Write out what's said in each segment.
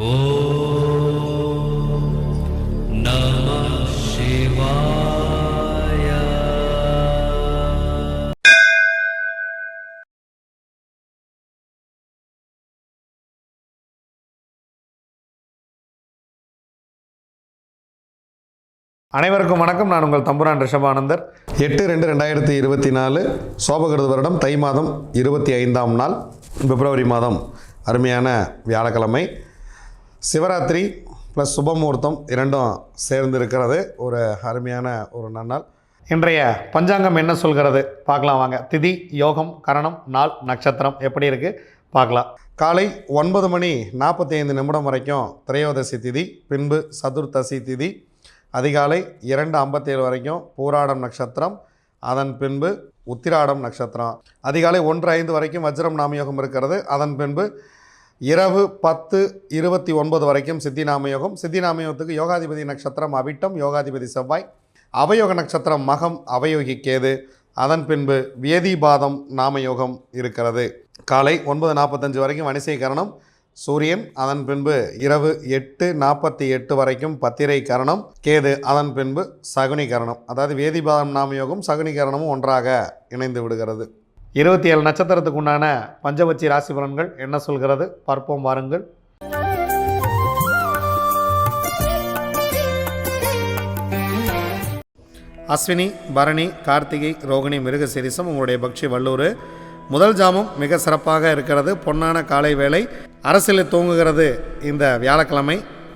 அனைவருக்கும் வணக்கம். நான் உங்கள் தம்புரான் ரிஷபானந்தர். எட்டு ரெண்டு ரெண்டாயிரத்தி இருபத்தி நாலு சோபகிருத வருடம் தை மாதம் இருபத்தி ஐந்தாம் நாள் பிப்ரவரி மாதம். அருமையான வியாழக்கிழமை. சிவராத்திரி ப்ளஸ் சுபமுகூர்த்தம் இரண்டும் சேர்ந்து இருக்கிறது ஒரு அருமையான ஒரு நன்னாள். இன்றைய பஞ்சாங்கம் என்ன சொல்கிறது? பார்க்கலாம் வாங்க. திதி யோகம் கரணம் நாள் நட்சத்திரம். எப்படி இருக்குது பார்க்கலாம். காலை ஒன்பது மணி நாற்பத்தி ஐந்து நிமிடம் வரைக்கும் திரையோதசி திதி பின்பு சதுர்த்தசி திதி அதிகாலை இரண்டு ஐம்பத்தேழு வரைக்கும் பூராடம் நட்சத்திரம் அதன் பின்பு உத்திராடம் நட்சத்திரம். அதிகாலை ஒன்று ஐந்து வரைக்கும் வஜ்ரம் நாமயோகம் இருக்கிறது அதன் பின்பு இரவு பத்து இருபத்தி ஒன்பது வரைக்கும் சித்தி நாமயோகம் சித்திநாம யோகத்துக்கு யோகாதிபதி நட்சத்திரம் அவிட்டம் யோகாதிபதி செவ்வாய். அவயோக நட்சத்திரம் மகம் அவயோகி கேது அதன் பின்பு வேதிபாதம் நாமயோகம் இருக்கிறது. காலை ஒன்பது நாற்பத்தஞ்சு வரைக்கும் வணிசை கரணம் சூரியன் அதன் பின்பு இரவு எட்டு நாற்பத்தி எட்டு வரைக்கும் பத்திரை கரணம். கேது அதன் பின்பு சகுனி கரணம். அதாவது வேதிபாதம் நாமயோகம் சகுனி கரணமும் ஒன்றாக இணைந்து விடுகிறது. இருபத்தி ஏழு நட்சத்திரத்துக்கு உண்டான பஞ்சபட்சி ராசி பலன்கள் என்ன சொல்கிறது? பார்ப்போம் வாருங்கள். அஸ்வினி பரணி கார்த்திகை ரோகிணி மிருகசிரிசம் உங்களுடைய பக்ஷி வல்லூர். முதல் ஜாமம் மிக சிறப்பாக இருக்கிறது. பொன்னான காலை வேளை. அரசியலில் தூங்குகிறது இந்த வியாழக்கிழமை.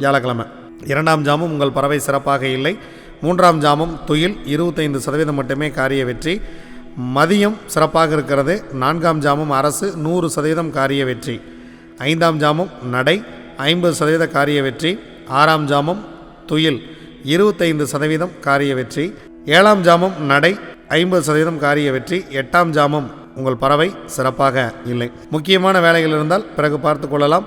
வியாழக்கிழமை. இரண்டாம் ஜாமும் உங்கள் பறவை சிறப்பாக இல்லை. மூன்றாம் ஜாமம் துயில் இருபத்தைந்து சதவீதம் மட்டுமே காரிய வெற்றி. மதியம் சிறப்பாக இருக்கிறது. நான்காம் ஜாமம் அரசு நூறு சதவீதம் காரிய வெற்றி. ஐந்தாம் ஜாமம் நடை ஐம்பது சதவீத காரிய வெற்றி. ஆறாம் ஜாமம் துயில் இருபத்தைந்து சதவீதம் காரிய வெற்றி. ஏழாம் ஜாமம் நடை ஐம்பது சதவீதம் காரிய வெற்றி. எட்டாம் ஜாமம் உங்கள் பறவை சிறப்பாக இல்லை. முக்கியமான வேலைகள் இருந்தால் பிறகு பார்த்து கொள்ளலாம்.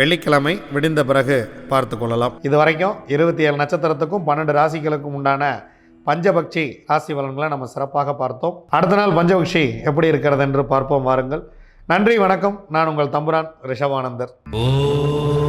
வெள்ளிக்கிழமை விடிந்த பிறகு பார்த்து கொள்ளலாம். இது வரைக்கும் இருபத்தி ஏழு நட்சத்திரத்துக்கும் பன்னெண்டு ராசிகளுக்கும் உண்டான பஞ்சபக்ஷி ராசி பலன்களை நம்ம சிறப்பாக பார்த்தோம். அடுத்த நாள் பஞ்சபக்ஷி எப்படி இருக்கிறது என்று பார்ப்போம் வாருங்கள். நன்றி வணக்கம். நான் உங்கள் தம்புரான் ரிஷபானந்தர். ஓம்